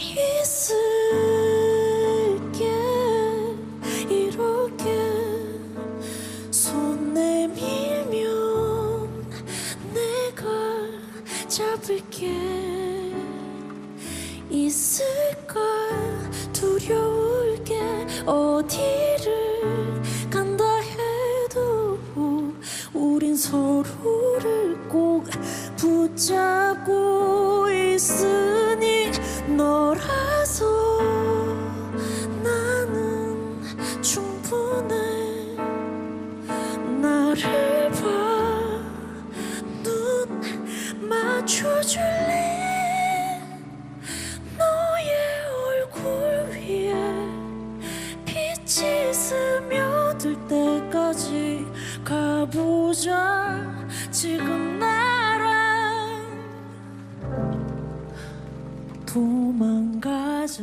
있을게. 이렇게 손 내밀면 내가 잡을게. 있을까? 두려울 게. 어디를 간다 해도 우린 서로를 꼭 붙잡고 있으 맞춰줄래? 너의 얼굴 위에 빛이 스며들 때까지 가보자. 지금 나랑 도망가자